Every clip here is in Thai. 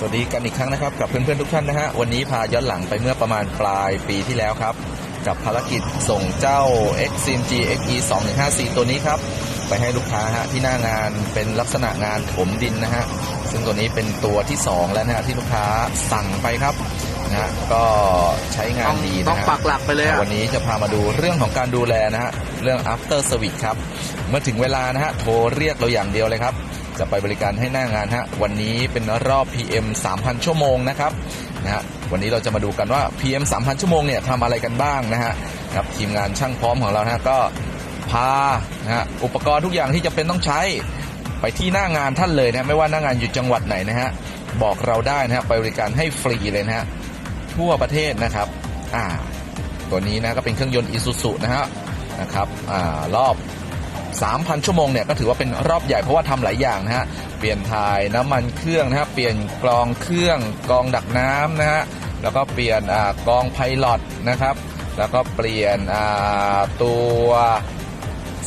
สวัสดีกันอีกครั้งนะครับ กับเพื่อนๆทุกท่านนะฮะวันนี้พาย้อนหลังไปเมื่อประมาณปลายปีที่แล้วครับ กับภารกิจส่งเจ้า x c m g XE 2154ตัวนี้ครับ ไปให้ลูกค้าฮะที่หน้างานเป็นลักษณะงานถมดินนะฮะซึ่งตัวนี้เป็นตัวที่ 2 แล้วนะฮะที่ลูกค้าสั่งไปครับนะฮะก็ใช้งานดีต้อนะงฮะปักหลักไปเลยอะวันนี้จะพามาดูเรื่องของการดูแลนะฮะ เรื่อง after service ครับ เมื่อถึงเวลานะฮะ โทรเรียกเราอย่างเดียวเลยครับ จะไปบริการให้หน้างานฮะวันนี้เป็นรอบ PM 3,000 ชั่วโมงนะครับนะฮะวันนี้เราจะมาดูกันว่า PM 3,000 ชั่วโมงเนี่ยทำอะไรกันบ้างนะฮะครับทีมงานช่างพร้อมของเรานะฮะก็พานะฮะอุปกรณ์ทุกอย่างที่จะเป็นต้องใช้ไปที่หน้างานท่านเลยนะฮะไม่ว่าหน้างานอยู่จังหวัดไหนนะฮะบอกเราได้นะฮะไปบริการให้ฟรีเลยนะฮะทั่วประเทศนะครับอ่าตัวนี้นะก็เป็นเครื่องยนต์ Isuzu นะฮะนะครับอ่ารอบ 3,000 ชั่วโมงเนี่ยก็ถือว่าเป็นรอบใหญ่เพราะว่าทำหลายอย่างนะฮะเปลี่ยนถ่ายน้ำมันเครื่องนะฮะเปลี่ยนกรองเครื่องกรองดักน้ำนะฮะแล้วก็เปลี่ยนอกรองไพลอตนะครับ แล้วก็เปลี่ยนตัว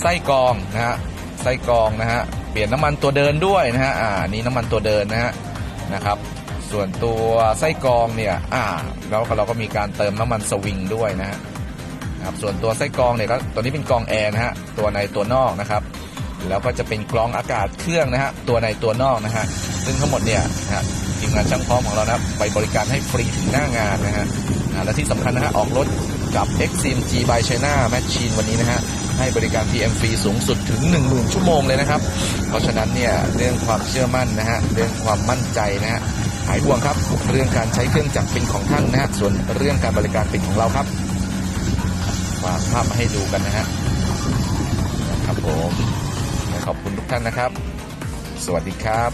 ไส้กรองนะฮะไส้กรองนะฮะเปลี่ยนน้ำมันตัวเดินด้วยนะฮะอ่านี่น้ำมันตัวเดินนะฮะนะครับส่วนตัวไส้กรองเนี่ยอ่าแล้วเราก็มีการเติมน้ำมันสวิงด้วยนะฮะ นะครับส่วนตัวไส้กรองเนี่ยก็ตัวนี้เป็นกรองแอร์นะฮะตัวในตัวนอกนะครับ แล้วก็จะเป็นกรองอากาศเครื่องนะฮะตัวในตัวนอกนะฮะซึ่งทั้งหมดเนี่ยนะฮะทีมงานช่างพร้อมของเรานะไปบริการให้ฟรีถึงหน้างานนะฮะและที่สำคัญนะฮะออกรถกับ XCMG by China Machine วันนี้นะฮะให้บริการ PM ฟรีสูงสุดถึง 10,000 ชั่วโมงเลยนะครับ เพราะฉะนั้นเนี่ยเรื่องความเชื่อมั่นนะฮะเรื่องความมั่นใจนะฮะหายห่วงครับ เรื่องการใช้เครื่องจักรเป็นของท่านนะฮะส่วนเรื่องการบริการเป็นของเราครับ วางภาพมาให้ดูกันนะฮะนะครับผมขอบคุณทุกท่านนะครับ สวัสดีครับ